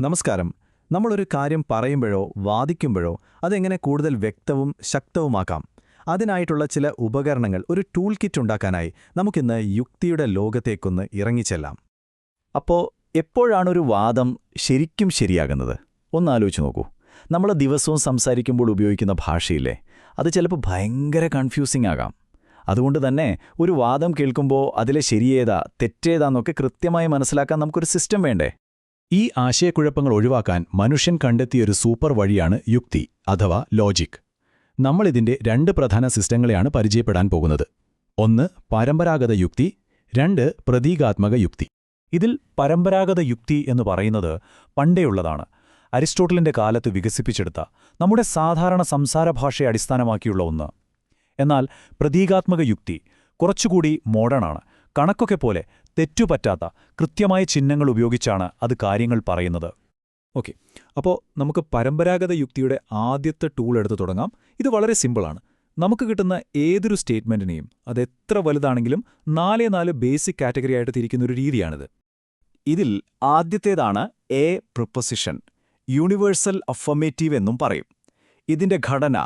നമസ്കാരം. നമ്മളൊരു കാര്യം പറയുമ്പോഴോ വാദിക്കുമ്പോഴോ അതെങ്ങനെ കൂടുതൽ വ്യക്തവും ശക്തവുമാക്കാം? അതിനായിട്ടുള്ള ചില ഉപകരണങ്ങൾ ഒരു ടൂൾ കിറ്റ് ഉണ്ടാക്കാനായി നമുക്കിന്ന് യുക്തിയുടെ ലോകത്തേക്കൊന്ന് ഇറങ്ങിച്ചെല്ലാം. അപ്പോൾ എപ്പോഴാണൊരു വാദം ശരിക്കും ശരിയാകുന്നത്? ഒന്നാലോചിച്ച് നോക്കൂ. നമ്മൾ ദിവസവും സംസാരിക്കുമ്പോൾ ഉപയോഗിക്കുന്ന ഭാഷയില്ലേ? അത് ചിലപ്പോൾ ഭയങ്കര കൺഫ്യൂസിംഗ് ആകാം. അതുകൊണ്ട് തന്നെ ഒരു വാദം കേൾക്കുമ്പോൾ അതിലെ ശരിയേതാ തെറ്റേതാന്നൊക്കെ കൃത്യമായി മനസ്സിലാക്കാൻ നമുക്കൊരു സിസ്റ്റം വേണ്ടേ? ഈ ആശയക്കുഴപ്പങ്ങൾ ഒഴിവാക്കാൻ മനുഷ്യൻ കണ്ടെത്തിയൊരു സൂപ്പർ വഴിയാണ് യുക്തി അഥവാ ലോജിക്. നമ്മളിതിന്റെ രണ്ട് പ്രധാന സിസ്റ്റങ്ങളെയാണ് പരിചയപ്പെടാൻ പോകുന്നത്. ഒന്ന് പരമ്പരാഗത യുക്തി രണ്ട് പ്രതീകാത്മക യുക്തി. ഇതിൽ പരമ്പരാഗത യുക്തി എന്ന് പറയുന്നത് പണ്ടേയുള്ളതാണ്. അരിസ്റ്റോട്ടലിന്റെ കാലത്ത് വികസിപ്പിച്ചെടുത്ത നമ്മുടെ സാധാരണ സംസാര ഭാഷയെ അടിസ്ഥാനമാക്കിയുള്ള ഒന്ന്. എന്നാൽ പ്രതീകാത്മക യുക്തി കുറച്ചുകൂടി മോഡേണാണ് കണക്കൊക്കെ പോലെ തെറ്റുപറ്റാത്ത കൃത്യമായ ചിഹ്നങ്ങൾ ഉപയോഗിച്ചാണ് അത് കാര്യങ്ങൾ പറയുന്നത്. ഓക്കെ. അപ്പോൾ നമുക്ക് പരമ്പരാഗത യുക്തിയുടെ ആദ്യത്തെ ടൂൾ എടുത്ത് തുടങ്ങാം. ഇത് വളരെ സിമ്പിളാണ് നമുക്ക് കിട്ടുന്ന ഏതൊരു സ്റ്റേറ്റ്മെന്റിനെയും അത് എത്ര വലുതാണെങ്കിലും നാലേ നാല് ബേസിക് കാറ്റഗറി ആയിട്ട് തിരിക്കുന്ന ഒരു രീതിയാണിത്. ഇതിൽ ആദ്യത്തേതാണ് എ പ്രൊപ്പസിഷൻ യൂണിവേഴ്സൽ അഫമേറ്റീവ് എന്നും പറയും. ഇതിന്റെ ഘടന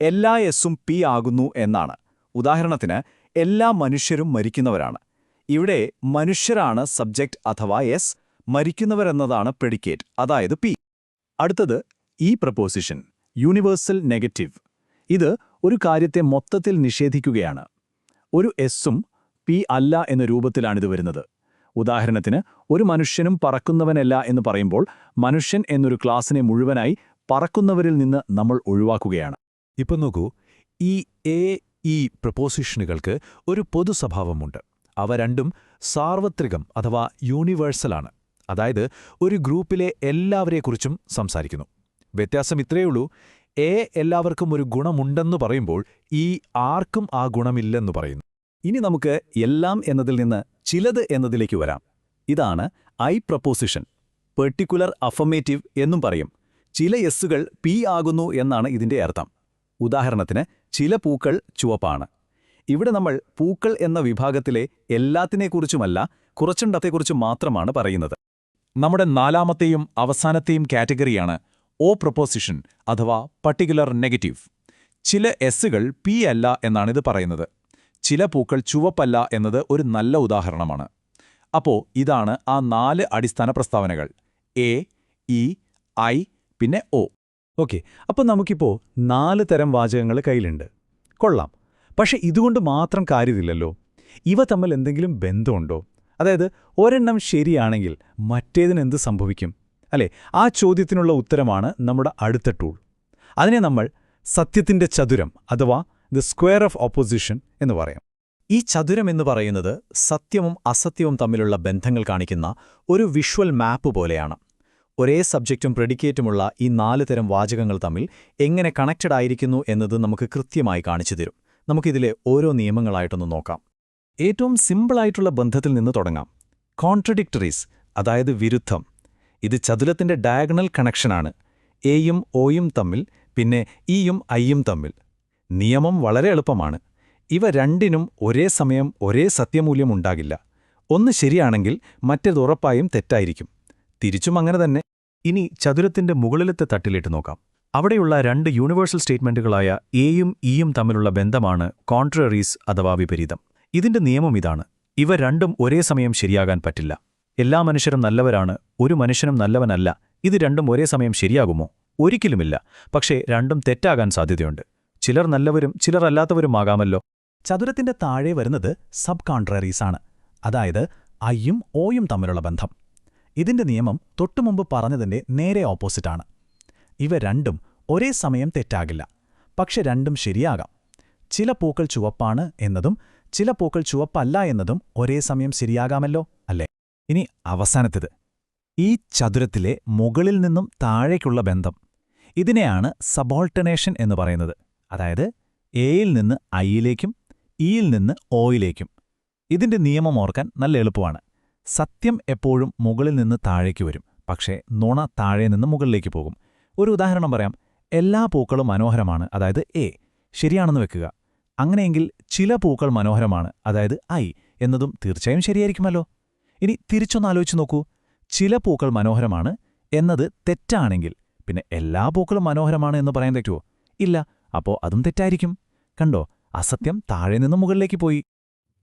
എല്ലാ എസ്സും പി ആകുന്നു എന്നാണ്. ഉദാഹരണത്തിന് എല്ലാ മനുഷ്യരും മരിക്കുന്നവരാണ്. ഇവിടെ മനുഷ്യരാണ് സബ്ജക്റ്റ് അഥവാ എസ് മരിക്കുന്നവരെന്നതാണ് പ്രെഡിക്കേറ്റ് അതായത് പി. അടുത്തത് ഈ പ്രപ്പോസിഷൻ യൂണിവേഴ്സൽ നെഗറ്റീവ് ഇത് ഒരു കാര്യത്തെ മൊത്തത്തിൽ നിഷേധിക്കുകയാണ്. ഒരു എസ്സും പി അല്ല എന്ന രൂപത്തിലാണിത് വരുന്നത്. ഉദാഹരണത്തിന് ഒരു മനുഷ്യനും പറക്കുന്നവനല്ല എന്ന് പറയുമ്പോൾ മനുഷ്യൻ എന്നൊരു ക്ലാസ്സിനെ മുഴുവനായി പറക്കുന്നവരിൽ നിന്ന് നമ്മൾ ഒഴിവാക്കുകയാണ്. ഇപ്പം നോക്കൂ ഈ എ ഈ പ്രപ്പോസിഷനുകൾക്ക് ഒരു പൊതു സ്വഭാവമുണ്ട് അവ രണ്ടും സാർവത്രികം അഥവാ യൂണിവേഴ്സലാണ്. അതായത് ഒരു ഗ്രൂപ്പിലെ എല്ലാവരെക്കുറിച്ചും സംസാരിക്കുന്നു. വ്യത്യാസം ഇത്രയുള്ളൂ എ എല്ലാവർക്കും ഒരു ഗുണമുണ്ടെന്നു പറയുമ്പോൾ ഈ ആർക്കും ആ ഗുണമില്ലെന്നു പറയുന്നു. ഇനി നമുക്ക് എല്ലാം എന്നതിൽ നിന്ന് ചിലത് എന്നതിലേക്ക് വരാം. ഇതാണ് ഐ പ്രപ്പോസിഷൻ പെർട്ടിക്കുലർ അഫമേറ്റീവ് എന്നും പറയും. ചില എസ്സുകൾ പി ആകുന്നു എന്നാണ് ഇതിന്റെ അർത്ഥം. ഉദാഹരണത്തിന് ചില പൂക്കൾ ചുവപ്പാണ്. ഇവിടെ നമ്മൾ പൂക്കൾ എന്ന വിഭാഗത്തിലെ എല്ലാത്തിനെക്കുറിച്ചുമല്ല കുറച്ചുണ്ടത്തെക്കുറിച്ച് മാത്രമാണ് പറയുന്നത്. നമ്മുടെ നാലാമത്തെയും അവസാനത്തെയും കാറ്റഗറിയാണ് ഓ പ്രൊപ്പോസിഷൻ അഥവാ പർട്ടിക്കുലർ നെഗറ്റീവ് ചില എസ്സുകൾ പി അല്ല എന്നാണിത് പറയുന്നത്. ചില പൂക്കൾ ചുവപ്പല്ല എന്നത് ഒരു നല്ല ഉദാഹരണമാണ്. അപ്പോൾ ഇതാണ് ആ നാല് അടിസ്ഥാന പ്രസ്താവനകൾ. എ ഇ ഐ പിന്നെ ഒ ഓക്കെ അപ്പോൾ നമുക്കിപ്പോൾ നാല് തരം വാചകങ്ങൾ കയ്യിലുണ്ട്. കൊള്ളാം. പക്ഷെ ഇതുകൊണ്ട് മാത്രം കാര്യമില്ലല്ലോ. ഇവ തമ്മിൽ എന്തെങ്കിലും ബന്ധമുണ്ടോ? അതായത് ഒരെണ്ണം ശരിയാണെങ്കിൽ മറ്റേതിനെന്ത് സംഭവിക്കും? അല്ലേ? ആ ചോദ്യത്തിനുള്ള ഉത്തരമാണ് നമ്മുടെ അടുത്ത ടൂൾ അതിനെ നമ്മൾ സത്യത്തിന്റെ ചതുരം അഥവാ ദ സ്ക്വയർ ഓഫ് ഓപ്പോസിഷൻ എന്ന് പറയാം. ഈ ചതുരം എന്ന് പറയുന്നത് സത്യവും അസത്യവും തമ്മിലുള്ള ബന്ധങ്ങൾ കാണിക്കുന്ന ഒരു വിഷ്വൽ മാപ്പ് പോലെയാണ്. ഒരേ സബ്ജക്റ്റും പ്രെഡിക്കേറ്റുമുള്ള ഈ നാല് തരം വാചകങ്ങൾ തമ്മിൽ എങ്ങനെ കണക്റ്റഡ് ആയിരിക്കുന്നു എന്നത് നമുക്ക് കൃത്യമായി കാണിച്ചു തരും. നമുക്കിതിലെ ഓരോ നിയമങ്ങളായിട്ടൊന്ന് നോക്കാം. ഏറ്റവും സിമ്പിളായിട്ടുള്ള ബന്ധത്തിൽ നിന്ന് തുടങ്ങാം. കോൺട്രഡിക്ടറീസ് അതായത് വിരുദ്ധം. ഇത് ചതുലത്തിന്റെ ഡയഗണൽ കണക്ഷനാണ്. എയും ഒയും തമ്മിൽ പിന്നെ ഇയും ഐയും തമ്മിൽ. നിയമം വളരെ എളുപ്പമാണ്. ഇവ രണ്ടിനും ഒരേ സമയം ഒരേ സത്യമൂല്യം ഉണ്ടാകില്ല. ഒന്ന് ശരിയാണെങ്കിൽ മറ്റേത് ഉറപ്പായും തെറ്റായിരിക്കും. തിരിച്ചും അങ്ങനെ തന്നെ. ഇനി ചതുരത്തിന്റെ മുകളിലത്തെ തട്ടിലിട്ട് നോക്കാം. അവിടെയുള്ള രണ്ട് യൂണിവേഴ്സൽ സ്റ്റേറ്റ്മെന്റുകളായ എയും ഇയും തമ്മിലുള്ള ബന്ധമാണ് കോൺട്രറീസ് അഥവാ വിപരീതം. ഇതിന്റെ നിയമം ഇതാണ്. ഇവ രണ്ടും ഒരേ സമയം ശരിയാകാൻ പറ്റില്ല. എല്ലാ മനുഷ്യരും നല്ലവരാണ് ഒരു മനുഷ്യനും നല്ലവനല്ല. ഇത് രണ്ടും ഒരേ സമയം ശരിയാകുമോ? ഒരിക്കലുമില്ല. പക്ഷേ രണ്ടും തെറ്റാകാൻ സാധ്യതയുണ്ട്. ചിലർ നല്ലവരും ചിലർ അല്ലാത്തവരുമാകാമല്ലോ ചതുരത്തിന്റെ താഴെ വരുന്നത് സബ് കോൺട്രറീസാണ് അതായത് ഐയും ഓയും തമ്മിലുള്ള ബന്ധം. ഇതിന്റെ നിയമം തൊട്ടുമുമ്പ് പറഞ്ഞതിന്റെ നേരെ ഓപ്പോസിറ്റാണ് ഇവ രണ്ടും ഒരേ സമയം തെറ്റാകില്ല. പക്ഷെ രണ്ടും ശരിയാകാം. ചില പൂക്കൾ ചുവപ്പാണ് എന്നതും ചില പൂക്കൾ ചുവപ്പല്ല എന്നതും ഒരേ സമയം ശരിയാകാമല്ലോ അല്ലേ? ഇനി അവസാനത്തേത്. ഈ ചതുരത്തിലെ മുകളിൽ നിന്നും താഴേക്കുള്ള ബന്ധം. ഇതിനെയാണ് സബോൾട്ടനേഷൻ എന്ന് പറയുന്നത്. അതായത് എയിൽ നിന്ന് ഐയിലേക്കും ഇയിൽ നിന്ന് ഓയിലേക്കും. ഇതിന്റെ നിയമം ഓർക്കാൻ നല്ല എളുപ്പമാണ്. സത്യം എപ്പോഴും മുകളിൽ നിന്ന് താഴേക്ക് വരും. പക്ഷേ നുണ താഴെ നിന്ന് മുകളിലേക്ക് പോകും. ഒരു ഉദാഹരണം പറയാം. എല്ലാ പൂക്കളും മനോഹരമാണ് അതായത് എ ശരിയാണെന്ന് വെക്കുക. അങ്ങനെയെങ്കിൽ ചില പൂക്കൾ മനോഹരമാണ് അതായത് ഐ എന്നതും തീർച്ചയായും ശരിയായിരിക്കുമല്ലോ. ഇനി തിരിച്ചൊന്ന് ആലോചിച്ച് നോക്കൂ. ചില പൂക്കൾ മനോഹരമാണ് എന്നത് തെറ്റാണെങ്കിൽ പിന്നെ എല്ലാ പൂക്കളും മനോഹരമാണ് എന്ന് പറയാൻ പറ്റുമോ ഇല്ല അപ്പോ അതും തെറ്റായിരിക്കും. കണ്ടോ? അസത്യം താഴെ നിന്ന് മുകളിലേക്ക് പോയി.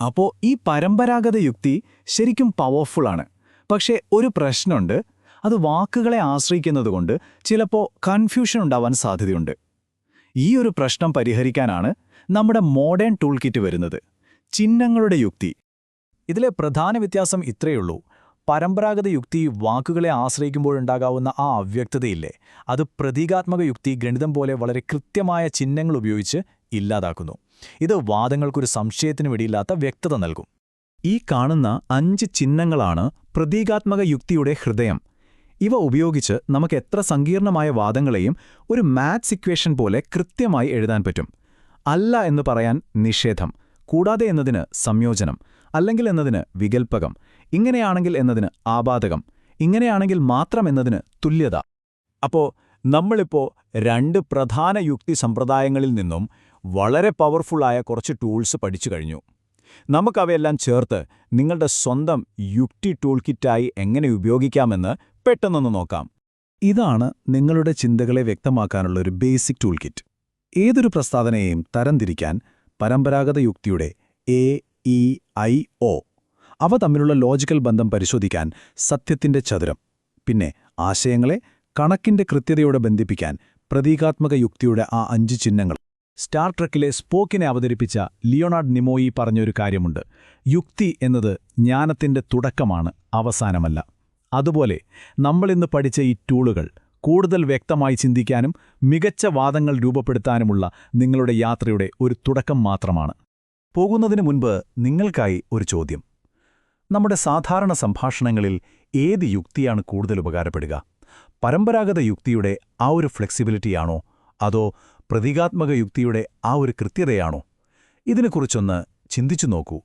അപ്പോൾ ഈ പരമ്പരാഗത യുക്തി ശരിക്കും പവർഫുള്ളാണ് പക്ഷേ ഒരു പ്രശ്നമുണ്ട്. അത് വാക്കുകളെ ആശ്രയിക്കുന്നതുകൊണ്ട് ചിലപ്പോൾ കൺഫ്യൂഷൻ ഉണ്ടാവാൻ സാധ്യതയുണ്ട്. ഈ ഒരു പ്രശ്നം പരിഹരിക്കാനാണ് നമ്മുടെ മോഡേൺ ടൂൾ കിറ്റ് വരുന്നത്. ചിഹ്നങ്ങളുടെ യുക്തി. ഇതിലെ പ്രധാന വ്യത്യാസം ഇത്രയുള്ളൂ പരമ്പരാഗത യുക്തി വാക്കുകളെ ആശ്രയിക്കുമ്പോഴുണ്ടാകാവുന്ന ആ അവ്യക്തതയില്ലേ? അത് പ്രതീകാത്മക യുക്തി ഗണിതം പോലെ വളരെ കൃത്യമായ ചിഹ്നങ്ങൾ ഉപയോഗിച്ച് ഇല്ലാതാക്കുന്നു. ഇത് വാദങ്ങൾക്കൊരു സംശയത്തിന് വെടിയില്ലാത്ത വ്യക്തത നൽകും. ഈ കാണുന്ന അഞ്ച് ചിഹ്നങ്ങളാണ് പ്രതീകാത്മക യുക്തിയുടെ ഹൃദയം. ഇവ ഉപയോഗിച്ച് നമുക്ക് എത്ര സങ്കീർണമായ വാദങ്ങളെയും ഒരു മാത്സ് ഇക്വേഷൻ പോലെ കൃത്യമായി എഴുതാൻ പറ്റും. അല്ല എന്ന് പറയാൻ നിഷേധം കൂടാതെ എന്നതിന് സംയോജനം അല്ലെങ്കിൽ എന്നതിന് വികൽപ്പകം ഇങ്ങനെയാണെങ്കിൽ എന്നതിന് ആപാതകം ഇങ്ങനെയാണെങ്കിൽ മാത്രം എന്നതിന് തുല്യത. അപ്പോ നമ്മളിപ്പോ രണ്ട് പ്രധാന യുക്തി സമ്പ്രദായങ്ങളിൽ നിന്നും വളരെ പവർഫുള്ളായ കുറച്ച് ടൂൾസ് പഠിച്ചു കഴിഞ്ഞു. നമുക്കവയെല്ലാം ചേർത്ത് നിങ്ങളുടെ സ്വന്തം യുക്തി ടൂൾ കിറ്റായി എങ്ങനെ ഉപയോഗിക്കാമെന്ന് പെട്ടെന്നൊന്ന് നോക്കാം. ഇതാണ് നിങ്ങളുടെ ചിന്തകളെ വ്യക്തമാക്കാനുള്ള ഒരു ബേസിക് ടൂൾ കിറ്റ് ഏതൊരു പ്രസ്താവനയെയും തരംതിരിക്കാൻ പരമ്പരാഗത യുക്തിയുടെ എ ഇ ഐ ഒ അവ തമ്മിലുള്ള ലോജിക്കൽ ബന്ധം പരിശോധിക്കാൻ സത്യത്തിന്റെ ചതുരം പിന്നെ ആശയങ്ങളെ കണക്കിന്റെ കൃത്യതയോടെ ബന്ധിപ്പിക്കാൻ പ്രതീകാത്മക യുക്തിയുടെ ആ അഞ്ച് ചിഹ്നങ്ങൾ. സ്റ്റാർ ട്രക്കിലെ സ്പോക്കിനെ അവതരിപ്പിച്ച ലിയോണാർഡ് നിമോയി പറഞ്ഞൊരു കാര്യമുണ്ട്. യുക്തി എന്നത് ജ്ഞാനത്തിന്റെ തുടക്കമാണ് അവസാനമല്ല. അതുപോലെ നമ്മളിന്ന് പഠിച്ച ഈ ടൂളുകൾ കൂടുതൽ വ്യക്തമായി ചിന്തിക്കാനും മികച്ച വാദങ്ങൾ രൂപപ്പെടുത്താനുമുള്ള നിങ്ങളുടെ യാത്രയുടെ ഒരു തുടക്കം മാത്രമാണ്. പോകുന്നതിന് മുൻപ് നിങ്ങൾക്കായി ഒരു ചോദ്യം. നമ്മുടെ സാധാരണ സംഭാഷണങ്ങളിൽ ഏത് യുക്തിയാണ് കൂടുതൽ ഉപകാരപ്പെടുക? പരമ്പരാഗത യുക്തിയുടെ ആ ഒരു ഫ്ലെക്സിബിലിറ്റിയാണോ അതോ പ്രതീകാത്മക യുക്തിയുടെ ആ ഒരു കൃത്യതയാണോ? ഇതിനെക്കുറിച്ചൊന്ന് ചിന്തിച്ചു നോക്കൂ.